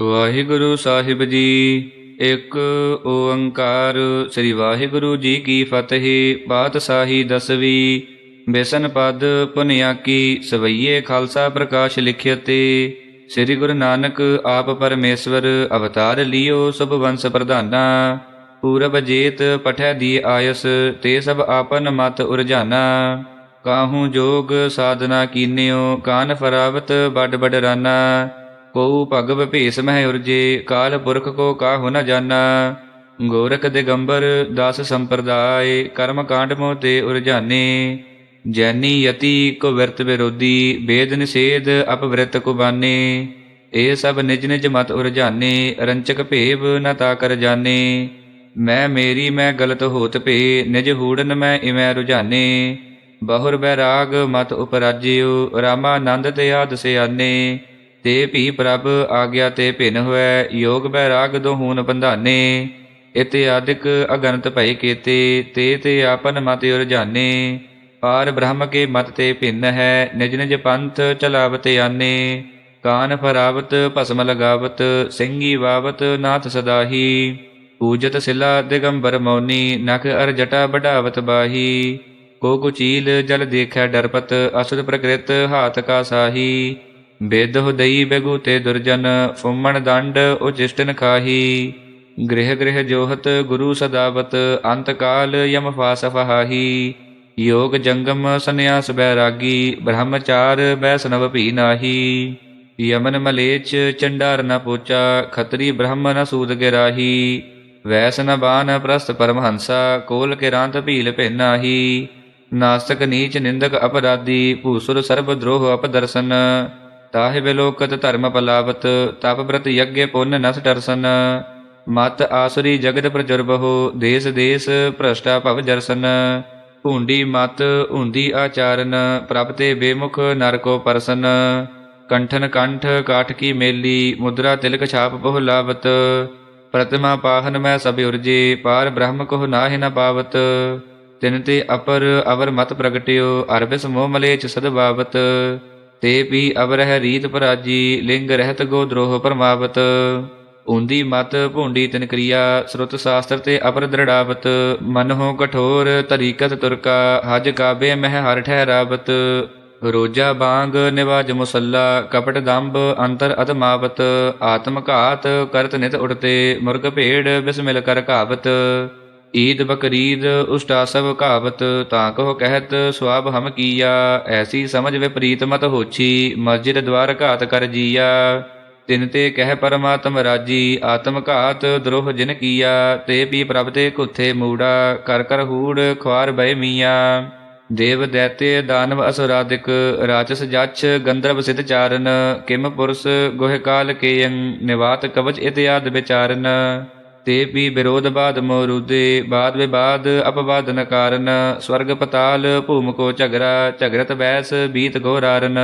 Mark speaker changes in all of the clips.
Speaker 1: ਵਾਹਿਗੁਰੂ ਸਾਹਿਬ ਜੀ, ਇੱਕ ਓੰਕਾਰ। ਸ੍ਰੀ ਵਾਹਿਗੁਰੂ ਜੀ ਕੀ ਫਤਿਹ ਪਾਤਸ਼ਾਹੀ ਦਸਵੀਂ। ਬੇਸਨ ਪਦ ਪੁਨਿਆਕੀ, ਸਵਈਏ ਖਾਲਸਾ ਪ੍ਰਕਾਸ਼ ਲਿਖਿਅਤੇ। ਸ੍ਰੀ ਗੁਰੂ ਨਾਨਕ ਆਪ ਪਰਮੇਸ਼ਵਰ, ਅਵਤਾਰ ਲਿਓ ਸੁਭ ਵੰਸ ਪ੍ਰਧਾਨਾ। ਪੂਰਬ ਜੇਤ ਪਠੈ ਦੀ ਆਇਸ, ਤੇ ਸਭ ਆਪਨ ਮਤ ਉਰਜਾਨਾ। ਕਾਹੂ ਜੋਗ ਸਾਧਨਾ ਕੀਨਿਓ, ਕਾਨ ਫਰਾਵਤ ਬੜ ਬੜ ਰਾਨਾ ਕੋ ਭਗਵ ਭੇਸ ਮਹਿ ਉਰਜੇ, ਕਾਲ ਪੁਰਖ ਕੋ ਕਾਹੂ ਨ ਜਾਣਾ ਗੋਰਖ ਦਿਗੰਬਰ ਦਾਸ ਸੰਪਰਦਾਇ, ਕਰਮ ਕਾਂਡ ਮੋ ਤੇ ਉਰਜਾਨੇ। ਜੈਨੀ ਯਤੀ ਕੋ ਵਿਰਤ ਵਿਰੋਧੀ, ਬੇਦ ਨਿਸ਼ੇਧ ਅਪਵ੍ਰਿਤ ਕੁਬਾਨੇ। ਇਹ ਸਭ ਨਿਜ ਨਿਜ ਮਤ ਉਰਜਾਨੇ, ਰੰਚਕ ਭੇਵ ਨ ਤਾ ਕਰ ਜਾਣੇ ਮੈਂ ਮੇਰੀ ਮੈਂ ਗਲਤ ਹੋਤ ਭੇ, ਨਿਜ ਹੂੜਨ ਮੈਂ ਇਵੇਂ ਰੁਝਾਨੇ। ਬਹੁਰ ਬੈਰਾਗ ਮਤ ਉਪਰਾਜਿਓ, ਰਾਮਾਨੰਦ ਤੇ ਆਦ ਸਿਆਨੇ। ਤੇ ਭੀ ਪ੍ਰਭ ਆਗਿਆ ਤੇ ਭਿਨ ਹੋਇ, ਯੋਗ ਬੈਰਾਗ ਦੋਹੂਨ ਬੰਧਾਨੇ। ਇਤਿਆਦਿਕ ਅਗਣਤ ਭੈ ਕੀਤੇ, ਤੇ ਤੇ ਆਪਨ ਮਤਿ ਉਰਜਾਨੇ ਪਾਰ ਬ੍ਰਹਮ ਕੇ ਮਤ ਤੇ ਭਿੰਨ ਹੈ, ਨਿਜ ਨਿਜ ਪੰਥ ਚਲਾਵਤ ਆਨੇ। ਕਾਨ ਫਰਾਵਤ, ਭਸਮ ਲਗਾਵਤ ਸਿੰਘੀ ਵਾਵਤ, ਨਾਥ ਸਦਾਹੀ। ਪੂਜਤ ਸਿਲਾ ਦਿਗੰਬਰ ਮੌਨੀ, ਨਖ ਅਰ ਜਟਾ ਬਢਾਵਤ ਬਾਹੀ। ਕੋ ਕੁਚੀਲ ਜਲ ਦੇਖੈ ਡਰਪਤ, ਅਸੁਰ ਪ੍ਰਕ੍ਰਿਤ ਹਾਥ ਕਾ ਸਾਹੀ। ਬੇਦ ਹੁਦਈ ਬੇਗੂਤੇ ਦੁਰਜਨ, ਫੁੰਮਣ ਦੰਡ ਉਚਿਸ਼ਟਨ ਖਾਹੀ ਗ੍ਰਹਿ ਗ੍ਰਹਿ ਜੋਹਤ ਗੁਰੂ ਸਦਾਵਤ, ਅੰਤ ਕਾਲ ਯਮ ਫਾਸ ਫਹਾਹੀ। ਯੋਗ ਜੰਗਮ ਸੰਨਿਆਸ ਬੈਰਾਗੀ ਬ੍ਰਹਮਚਾਰ ਬੈਸਨਵ ਭੀ ਨਾਹੀ। ਯਮਨ ਮਲੇਚ ਚੰਡਾਰ ਨ ਪੋਚਾ, ਖਤਰੀ ਬ੍ਰਹਮ ਨ ਸੂਦ ਗਿਰਾਹੀ। ਵੈਸ ਨ ਬਾਨ ਪ੍ਰਸਤ ਪਰਮਹੰਸਾ, ਕੋਲ ਕੇ ਰਾਂਤ ਭੀਲ ਭਿਨਾਹੀ। ਨਾਸਤਕ ਨੀਚ ਨਿੰਦਕ ਅਪਰਾਧੀ, ਭੂਸੁਰ ਸਰਬ ਦਰੋਹ ਅਪਦਰਸ਼ਨ। ਤਾਹਿ ਬਿਲੋਕਤ ਧਰਮ ਪਲਾਵਤ, ਤਪ ਬ੍ਰਤ ਯੱਗੇ ਪੁੰਨ ਨਸ ਟਰਸਨ, ਮਤ ਆਸੁਰੀ ਜਗਤ ਪ੍ਰਜੁਰਬਹੁ, ਦੇਸ ਦੇਸ ਭ੍ਰਸ਼ਟਾ ਭਵ ਜਰਸਨ, ਭੂੰਡੀ ਮਤ ਹੁੰਦੀ ਆਚਾਰਨ, ਪ੍ਰਭਤੇ ਬੇਮੁਖ ਨਰਕੋ ਪਰਸਨ, ਕੰਠਨ ਕੰਠ ਕਾਠ ਕੀ ਮੇਲੀ, ਮੁਦਰਾ ਤਿਲਕ ਛਾਪ ਬਹੁ ਲਾਵਤ, ਪ੍ਰਤਿਮਾ ਪਾਹਨ ਮੈਂ ਸਭ ਉਰਜੇ, ਪਾਰ ਬ੍ਰਹਮ ਕੋ ਨਾਹਿ ਨ ਪਾਵਤ, ਤਿਨ ਤੇ ਅਪਰ ਅਵਰ ਮਤ ਪ੍ਰਗਟਿਓ ਅਰਬਿਸ ਮੋਹ ਮਲੇਚ ਸਦਬਾਵਤ ਤੇ ਵੀ ਅਵਰਹਿ ਰੀਤ ਪਰਾਜੀ, ਲਿੰਗ ਰਹਿਤ ਗੋ ਦਰੋਹ ਪਰਮਾਵਤ। ਉਂਦੀ ਮਤ ਭੁੰਡੀ ਤਿਨ ਕ੍ਰਿਆ, ਸ਼ਰੁਤ ਸ਼ਾਸਤਰ ਤੇ ਅਪਰ ਦ੍ਰਿੜਾਵਤ। ਮਨ ਹੋ ਕਠੋਰ, ਤਰੀਕਤ ਤੁਰਕਾ, ਹਜ ਕਾਬੇ ਮਹਿ ਹਰ ਠਹਿਰਾਵਤ। ਰੋਜਾ ਬਾੰਗ, ਨਿਵਾਜ ਮੁਸੱਲਾ, ਕਪਟ ਦੰਭ, ਅੰਤਰ ਅਤਮਾਵਤ। ਆਤਮਘਾਤ ਕਰਤ ਨਿਤ ਉੜਤੇ, ਮੁਰਗ ਭੇੜ, ਬਿਸਮਿਲ ਕਰ ਘਾਵਤ। ਈਦ ਬਕਰੀਦ ਉਸ਼ਟਾ ਸਭ ਘਾਵਤ, ਤਾਂ ਕਹੋ ਕਹਿਤ, ਸਵਾਬ ਹਮ ਕੀਆ, ਐਸੀ ਸਮਝ ਵਿਪਰੀਤ ਮਤ ਹੋਛੀ, ਮਸਜਿਦ ਦਵਾਰ ਘਾਤ ਕਰ ਜੀਆ। ਤਿਨ ਤੇ ਕਹਿ ਪਰਮਾਤਮ ਰਾਜੀ, ਆਤਮ ਘਾਤ ਦਰੋਹ ਜਿਨ ਕੀਆ, ਤੇ ਪੀ ਪ੍ਰਭ ਤੇ ਕੁੱਥੇ ਮੂੜਾ, ਕਰ ਕਰ ਹੂੜ ਖਵਾਰ ਬੈ ਮੀਆਂ। ਦੇਵ ਦੈਤੇ ਦਾਨਵ ਅਸੁਰਾਦਿਕ ਰਾਜਸ ਜਛ ਗੰਧਰਵ ਸਿਧ ਚਾਰਨ, ਕਿਮ ਪੁਰਸ ਗੋਹਿ ਕਾਲ ਕੇਯੰ, ਨਿਵਾਤ ਕਵਚ ਇਤਿਆਦ ਵਿਚਾਰਨ। ਤੇ ਵੀ ਵਿਰੋਧ ਬਾਦ ਮੋਰੂਦੇ ਬਾਦ ਵਿਵਾਦ ਅਪਵਾਦ ਨਕਾਰਨ ਸਵਰਗ ਪਤਾਲ ਭੂਮ ਕੋ ਝਗਰਾ, ਝਗਰਤ ਬੈਸ ਬੀਤ ਗੋਰਾਰਨ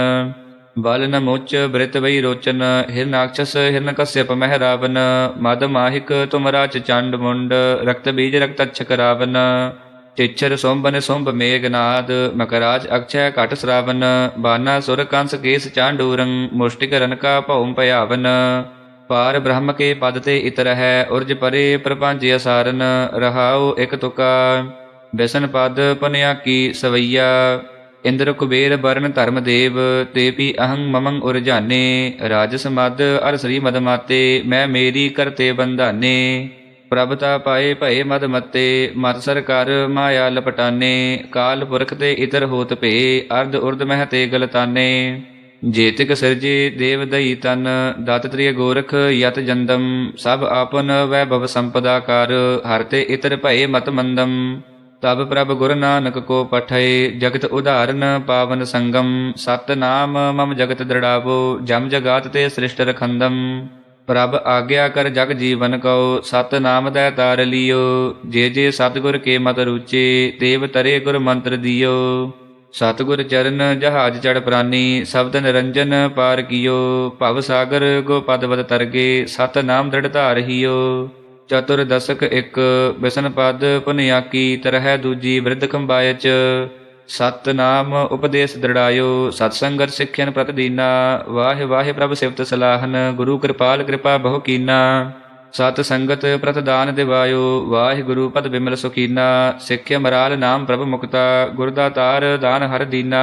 Speaker 1: ਬਲ ਨ ਮੁੱਚ ਬ੍ਰਿਤ ਵਈ ਰੋਚਨ ਹਿਰਨਾਕਸ਼ਸ ਹਿਰਨ ਕਸਿਪ ਮਹਿ ਰਾਵਨ। ਮਦ ਮਾਹਿਕ ਤੁਮ ਚੰਡ ਮੁੰਡ, ਰਕਤ ਬੀਜ ਰਕਤ ਅਛਕ ਰਾਵਨ। ਚਿਛਰ ਸੋੰਬਨ ਸੋੰਬ ਮੇਘਨਾਦ ਮਕਰਾਜ ਅਕਛੈ ਘਟ ਸਰਾਵਨ। ਬਾਨਾ ਸੁਰ ਕੰਸ ਕੇਸ ਚਾਂਡੂਰੰ, ਮੁਸ਼ਟਿਕ ਰਨਕਾ ਭਉਮ ਭਯਾਵਨ। ਪਾਰ ਬ੍ਰਹਮ ਕੇ ਪਦ ਤੇ ਇਤਰ ਹੈ, ਉਰਜ ਪਰੇ ਪ੍ਰਪੰਚ ਅਸਾਰਨ, ਰਹਾਉ ਇਕ ਤੁਕਾ। ਬਿਸਨ ਪਦ ਪੁਨਿਆ ਕੀ ਸਵਈਆ, ਇੰਦਰ ਕੁਬੇਰ ਬਰਨ ਧਰਮ ਦੇਵ, ਤੇ ਪੀ ਅਹੰ ਮਮੰ ਉਰਜਾਨੇ ਰਾਜਸ ਮਦ ਅਰ ਸ੍ਰੀ ਮਦ ਮਾਤੇ, ਮੈਂ ਮੇਰੀ ਕਰਤੇ ਬੰਧਾਨੇ। ਪ੍ਰਭਤਾ ਪਾਏ ਭਏ ਮਦ ਮਤੇ ਮਤ ਸਰਕਾਰ ਮਾਇਆ ਲਪਟਾਨੇ। ਕਾਲ ਪੁਰਖ ਤੇ ਇਤਰ ਹੋਤ ਭੇ ਅਰਧ ਉਰਧ ਮਹਿ ਤੇ ਗਲਤਾਨੇ। ਜੇਤਿਕ ਸਿਰਜੇ ਦੇਵ ਦਈ ਤਨ, ਦਤ ਤ੍ਰਿਯ ਗੋਰਖ ਯਤ ਜੰਦਮ, ਸਭ ਆਪਨ ਵੈਭਵ ਸੰਪਦਾ ਕਰ, ਹਰ ਤੇ ਇਤਰ ਭਏ ਮਤ ਮੰਦਮ। ਤਬ ਪ੍ਰਭ ਗੁਰ ਨਾਨਕ ਕੋ ਪਠਏ ਜਗਤ ਉਧਾਰਨ ਪਾਵਨ ਸੰਗਮ। ਸਤ ਨਾਮ ਮਮ ਜਗਤ ਦ੍ਰਿੜਾਵੋ, ਜਮ ਜਗਾਤ ਤੇ ਸ੍ਰਿਸ਼ਟ ਰਖੰਦਮ। ਪ੍ਰਭ ਆਗਿਆ ਕਰ ਜਗ ਜੀਵਨ ਕਉ, ਸਤ ਨਾਮ ਦੈ ਤਾਰ ਲਿਓ। ਜੇ ਜੇ ਸਤਗੁਰ ਕੇ ਮਤ ਰੂਚੇ, ਤੇਵ ਤਰੇ ਗੁਰ ਮੰਤਰ ਦਿਓ। ਸਤਗੁਰ ਚਰਨ ਜਹਾਜ ਚੜ ਪ੍ਰਾਨੀ, ਸ਼ਬਦ ਨਿਰੰਜਨ ਪਾਰ ਕੀਓ, ਭਵ ਸਾਗਰ ਗੋ ਪਦ ਤਰਗੇ, ਸਤ ਨਾਮ ਦ੍ਰਿੜ ਧਾਰਹੀਓ ਚਤੁਰ ਦਸਕ ਇੱਕ, ਬਿਸਨ ਪਦ ਪੁਨਿਆਕੀ ਤਰਹਿ ਦੂਜੀ ਬ੍ਰਿਧ ਖੰਬਾਇਚ ਸਤ ਨਾਮ ਉਪਦੇਸ਼ ਦ੍ਰਿੜਾਇਓ, ਸਤ ਸੰਗਤ ਸਿੱਖਿਆਨ ਪ੍ਰਤਦੀਨਾ। ਵਾਹਿ ਵਾਹਿ ਪ੍ਰਭ ਸਿਫਤ ਸਲਾਹਨ, ਗੁਰੂ ਕਿਰਪਾਲ ਕਿਰਪਾ ਬਹੁ ਕੀਨਾ। ਸਤ ਸੰਗਤ ਪ੍ਰਤਦਾਨ ਦਿਵਾਇਓ। ਵਾਹਿਗੁਰੂ ਪਦ ਬਿਮਲ ਸੁਖੀਨਾ ਸਿੱਖਿ ਮਰਾਲ ਨਾਮ ਪ੍ਰਭ ਮੁਕਤਾ। ਗੁਰਦਾਤਾਰ ਦਾਨ ਹਰ ਦੀਨਾ।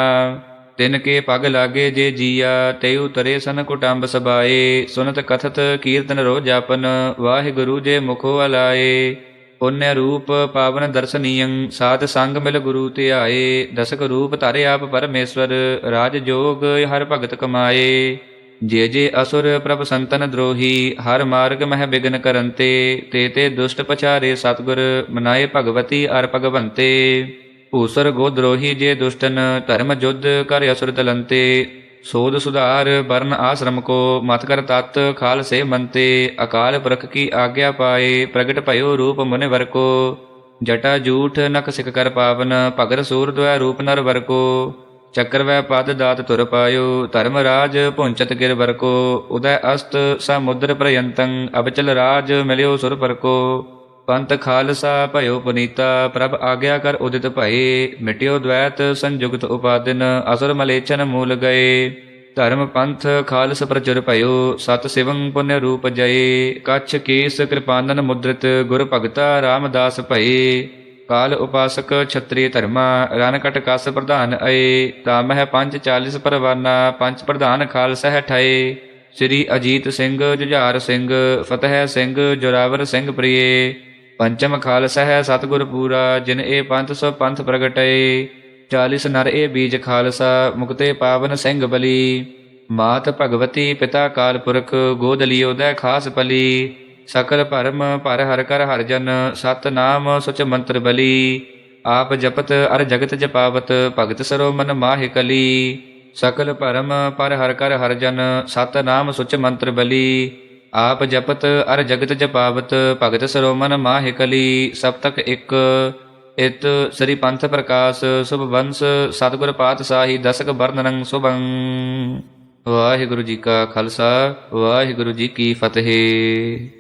Speaker 1: ਤਿਨ ਕੇ ਪਗ ਲਾਗੇ ਜੇ ਜੀਆ, ਤੇ ਉਤਰੇ ਸਨ ਕੁਟੰਬ ਸਬਾਏ। ਸੁਨਤ ਕਥਤ ਕੀਰਤਨ ਰੋ ਜਾਪਨ ਵਾਹਿਗੁਰੂ ਜੇ ਮੁਖੋ ਅਲਾਏ ਪੁੰਨਿ ਰੂਪ ਪਾਵਨ ਦਰਸ਼ਨੀਯੰ, ਸਾਧ ਸੰਗ ਮਿਲ ਗੁਰੂ ਤੇ ਆਏ ਦਸਕ ਰੂਪ ਧਾਰੇ ਆਪ ਪਰਮੇਸ਼ਵਰ, ਰਾਜ ਜੋਗ ਹਰ ਭਗਤ ਕਮਾਏ। ਜੇ ਜੇ ਅਸੁਰ ਪ੍ਰਭ ਸੰਤਨ ਦਰੋਹੀ, ਹਰ ਮਾਰਗ ਮਹਿ ਬਿਗਨ ਕਰੰਤੇ, ਤੇ ਤੇ ਦੁਸ਼ਟ ਪਛਾਰੇ ਸਤਗੁਰ, ਮਨਾਏ ਭਗਵਤੀ ਅਰ ਭਗਵੰਤੇ। ਭੂਸਰ ਗੋ ਦਰੋਹੀ ਜੇ ਦੁਸ਼ਟਨ, ਧਰਮ ਜੁਧ ਕਰ ਅਸੁਰ ਤਲੰਤੇ। ਸੋਧ ਸੁਧਾਰ ਵਰਨ ਆਸ਼ਰਮ ਕੋ, ਮਤ ਕਰ ਤਤ ਖਾਲਸੇ ਮੰਤੇ। ਅਕਾਲ ਪੁਰਖ ਕੀ ਆਗਿਆ ਪਾਏ, ਪ੍ਰਗਟ ਭਇਓ ਰੂਪ ਮੁਨਿਵਰ ਕੋ। ਜਟਾ ਜੂਠ ਨਖ ਸਿਕ ਕਰ ਪਾਵਨ ਭਗਤ ਸੂਰ ਦੁਆ ਰੂਪ ਨਰ ਵਰ ਕੋ। ਚੱਕਰ ਵੈ ਪਦ ਦਾਤ ਤੁਰ ਪਾਇਓ, ਧਰਮ ਰਾਜ ਪੁੰਚਤ ਗਿਰ ਵਰ ਕੋ ਉਦੈ ਅਸਤ ਸਮੁਦਰ ਪ੍ਰਯੰਤੰ, ਅਬਚਲ ਰਾਜ ਮਿਲਿਓ ਸੁਰ ਪਰ ਕੋ ਪੰਥ ਖਾਲਸਾ ਭਇਓ ਪੁਨੀਤਾ, ਪ੍ਰਭ ਆਗਿਆ ਕਰ ਉਦਿਤ ਭਏ, ਮਿਟਿਓ ਦ્વੈਤ ਸੰਯੁਗਤ ਉਪਾਦਿਨ, ਅਸੁਰ ਮਲੇਛਨ ਮੂਲ ਗਏ। ਧਰਮ ਪੰਥ ਖਾਲਸ ਪ੍ਰਚੁਰ ਭਇਓ, ਸਤ ਸਿਵੰ ਪੁਨਿ ਰੂਪ ਜਏ। ਕਛ ਕੇਸ ਕਿਰਪਾਨਨ ਮੁਦ੍ਰਿਤ, ਗੁਰ ਭਗਤਾ ਰਾਮਦਾਸ ਭਏ। ਕਾਲ ਉਪਾਸਕ ਛਤਰੀ ਧਰਮਾ, ਰਣਕਟ ਕਸ ਪ੍ਰਧਾਨ ਅਏ, ਤਾਮਹਿ ਪੰਜ 40 ਪਰਵਾਨਾ, ਪੰਜ ਪ੍ਰਧਾਨ ਖਾਲਸਾ ਹੈ ਠਏ। ਸ੍ਰੀ ਅਜੀਤ ਸਿੰਘ ਜੁਝਾਰ ਸਿੰਘ, ਫਤਿਹ ਸਿੰਘ ਜੋਰਾਵਰ ਸਿੰਘ ਪ੍ਰੀਏ। ਪੰਚਮ ਖਾਲਸਾ ਹੈ ਸਤਿਗੁਰ ਪੂਰਾ, ਜਿਨ ਇਹ ਪੰਥ ਸੋ ਪੰਥ ਪ੍ਰਗਟਏ। 40 ਨਰ ਇਹ ਬੀਜ ਖਾਲਸਾ, ਮੁਕਤੇ ਪਾਵਨ ਸਿੰਘ ਬਲੀ। ਮਾਤ ਭਗਵਤੀ ਪਿਤਾ ਕਾਲ ਪੁਰਖ, ਗੋਦ ਲਿਓ ਦੈ ਖਾਸ ਪਲੀ। ਸਕਲ ਭਰਮ ਪਰ ਹਰ ਕਰ ਹਰ ਜਨ ਸਤ ਨਾਮ ਸੁਚ ਮੰਤਰ ਬਲੀ। ਆਪ ਜਪਤ ਅਰ ਜਗਤ ਜਪਾਵਤ, ਭਗਤ ਸਰੋ ਮਨ ਮਾਹਿ ਕਲੀ। ਸਕਲ ਭਰਮ ਪਰ ਹਰ ਕਰ ਹਰ ਜਨ ਸਤ ਨਾਮ ਸੁਚ ਮੰਤਰ ਬਲੀ। ਆਪ ਜਪਤ ਅਰ ਜਗਤ ਜਪਾਵਤ, ਭਗਤ ਸਰੋ ਮਨ ਮਾਹਿ ਕਲੀ। ਸਭ ਤਕ ਇੱਕ, ਇਤ ਸ੍ਰੀ ਪੰਥ ਪ੍ਰਕਾਸ਼, ਸੁਭ ਵੰਸ ਸਤਿਗੁਰ ਪਾਤਸ਼ਾਹੀ ਦਸਕ ਵਰਨਨੰ ਸੁਭੰ। ਵਾਹਿਗੁਰੂ ਜੀ ਕਾ ਖਾਲਸਾ, ਵਾਹਿਗੁਰੂ ਜੀ ਕੀ ਫਤਿਹ।